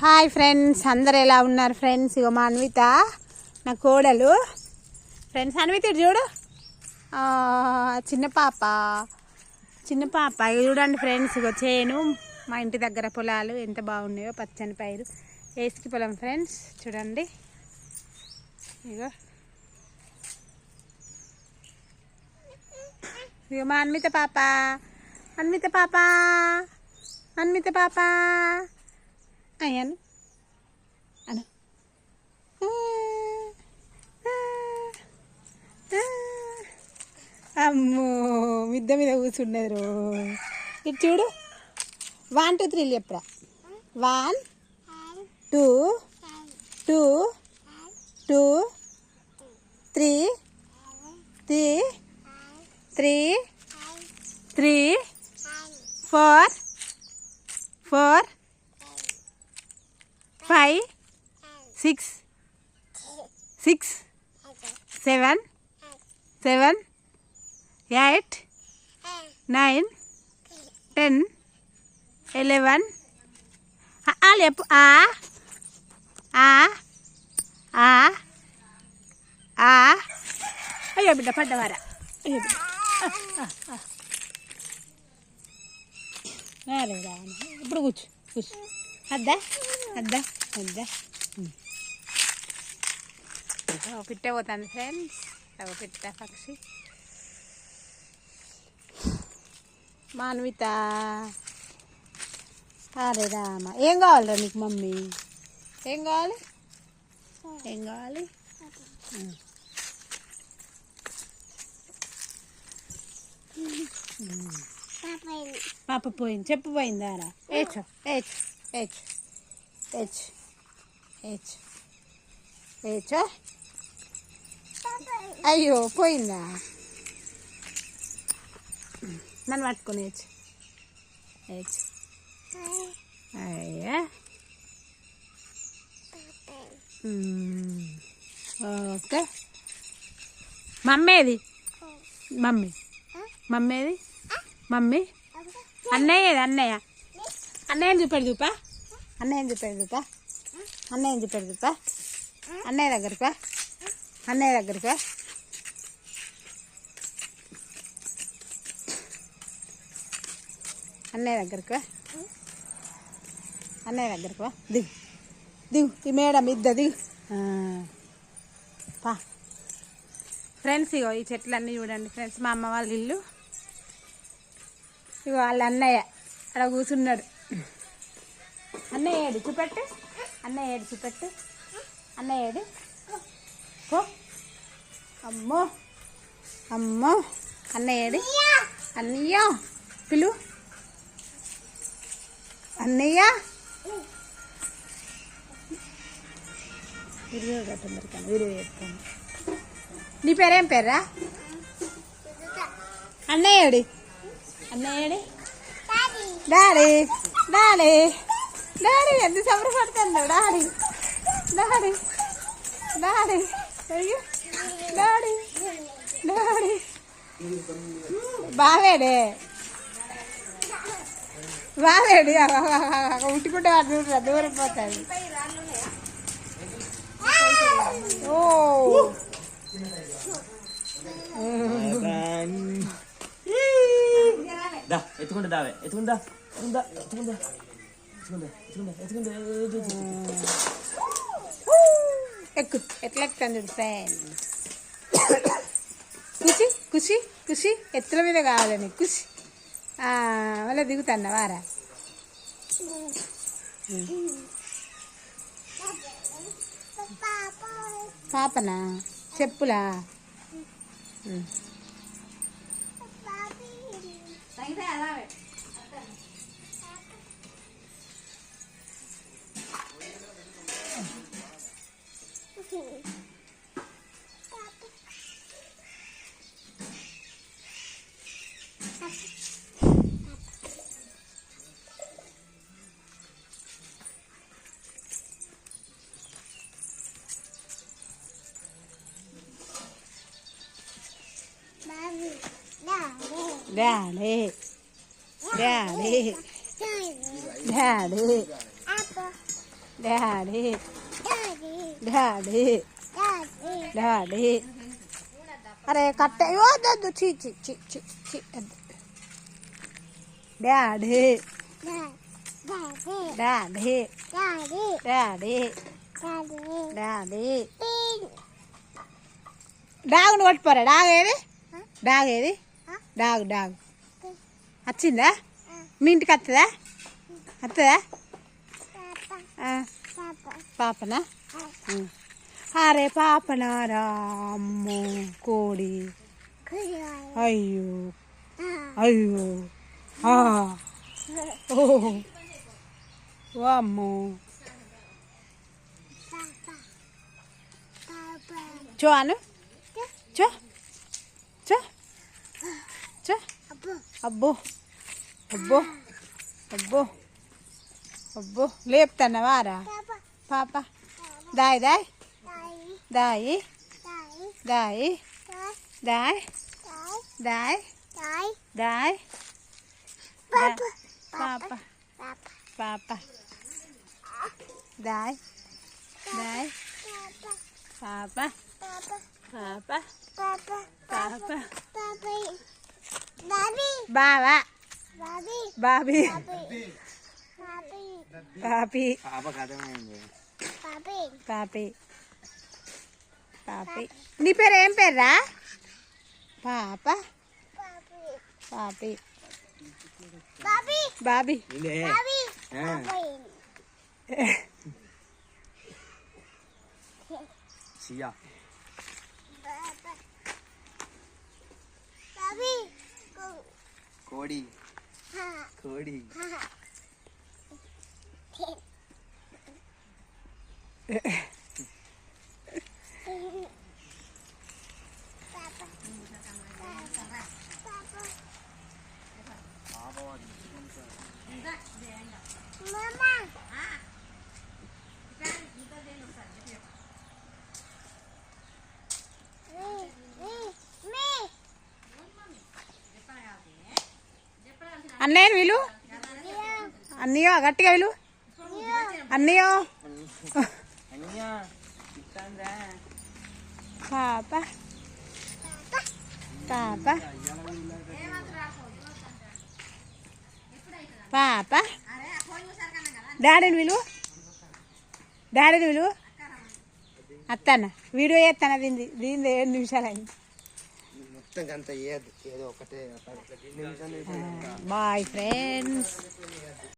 Hi friends అందరు ఎలా ఉన్నారు ఫ్రెండ్స్? ఇగో మా అన్విత నా కోడలు. ఫ్రెండ్స్ అన్విత చూడు. చిన్న పాప. చిన్న పాప. ఇక చూడండి ఫ్రెండ్స్ ఇగో చేను. మా ఇంటి దగ్గర పొలాలు ఎంత బాగున్నాయో పచ్చని పైరు. వేసుకి పొలం ఫ్రెండ్స్ చూడండి. ఇగో. ఇగో మా అన్విత పాప. అన్విత పాప. అన్విత పాప. మిద్ద మీద కూర్చున్నారు ఇటు చూడు. వన్ టూ త్రీ చెప్పరా one two two two three three three three four four five six six seven seven eight nine ten eleven చెప్పు ఆ ఆ ఆ ఆ అయ్యో బిడ్డ పడ్డవారా అయ్యో బిడ్డ అరే రా ఇప్పుడు కూర్చో కూర్చో అద్దా అద్దా అద్దా పిట్ట పోతాను ఫ్రెండ్స్ అవి పిట్ట పక్షి మాన్విత. అరే రామ. ఏం కావాలిరా నీకు మమ్మీ? ఏం కావాలి? ఏం కావాలి? పాప పోయింది. చెప్పు పోయిందారా ఏచో ఏచ్ ఏచ్ ఏచ్ ఏచ్ ఏచో అయ్యో పోయిందా? నన్ను పట్టుకొని ఏచ్ ఏచ్ అయ్యా. ఓకే. మమ్మేది మమ్మీ. మమ్మేది మమ్మీ. అన్నయ్యది అన్నయ్య. అన్నయ్యని చూపాడు చూపా? అన్నయ్యని చూపాడు చూపా? అన్నయ్యని చూపాడు చూపా? అన్నయ్య దగ్గరికి? అన్నయ్య దగ్గరికి? అన్నయ్య దగ్గరికి వా. అన్నయ్య దగ్గరకు వా. దిగు. దిగు. ఈ మేడం ఇద్ద దిగు. పా. ఫ్రెండ్స్ ఇగో ఈ చెట్లన్నీ చూడండి ఫ్రెండ్స్ మా అమ్మ వాళ్ళ ఇల్లు. ఇగో వాళ్ళ అన్నయ్య అక్కడ కూర్చున్నాడు. అన్నయ్య ఏడు చూపెట్టు. అన్నయ్య ఏడు చూపెట్టు. అన్నయ్య ఏడు. పో. అమ్మో. అమ్మో. అన్నయ్య ఏడు. అన్నయ్య. పిలు. అన్నయ్య? వీడియో కట్టందరు కానీ వీడియో చెప్తాను నీ పేరేం పేర్రా? అన్నయ్య ఏడి? అన్నయ్య ఏడి? డాడీ. డాడీ. డాడీ ఎంత సంబరపడుతుందో డాడీ. డాడీ. డాడీ. అయ్యో. డాడీ. డాడీ. బావేడే. బావేడి ఉట్టుకుంటే వాడు దూరం పోతుంది ఓ దా ఎత్తుకుంటా దావే ఎక్కు ఎట్లా ఎక్కుతాను కుషి కుషి కుషి ఎత్తుల మీద కావాలని కుషి మళ్ళీ దిగుతాను వారా? పాపనా? చెప్పులా? అలా daddy daddy daddy daddy daddy daddy అరే కట్ట వద్దు చీ చీ చీ చీ చీ. డాడీ డాడీ డాడీ డాడీ డాగును కొట్టుకోరా డాగ్ ఏది డాగ్ ఏది డాగ్ డాగ్ వచ్చిందా మీ ఇంటికి వస్తుందా వస్తుందా ఆ, పాపనా ఉం. అరే పాపనారా అమ్మో కోడి అయ్యో అయ్యో ఆ. ఓ అమ్మో చో అను చో చో చో అబ్బో. అబ్బో. అబ్బో. అబ్బో. లేపుతానవారా పాప. దాయ్ దాయ్. దాయి. దాయి. దాయ్. దాయ్. దాయ్. పాప. పాప. దాయ్. దాయ్. పాప. పాప. పాప. బావా బాబీ పాపి పాపకు అర్థమైంది పాపి పాపి నీ పేరు ఏం పేర్రా పాప పాపి బాబీ ఇదే సియా కోడి కోడి అన్నయ్య వీలు? అన్నయ్యో గట్టిగా వీలు? అన్నయ్యో. పాప. పాప. పాప. డాడీని విలువ డాడీని విలువ అత్తన్న వీడియో చేస్తాను దీని దీని ఏడు నిమిషాలు అయింది? మొత్తం అంత ఏదో ఒకటే. Bye friends.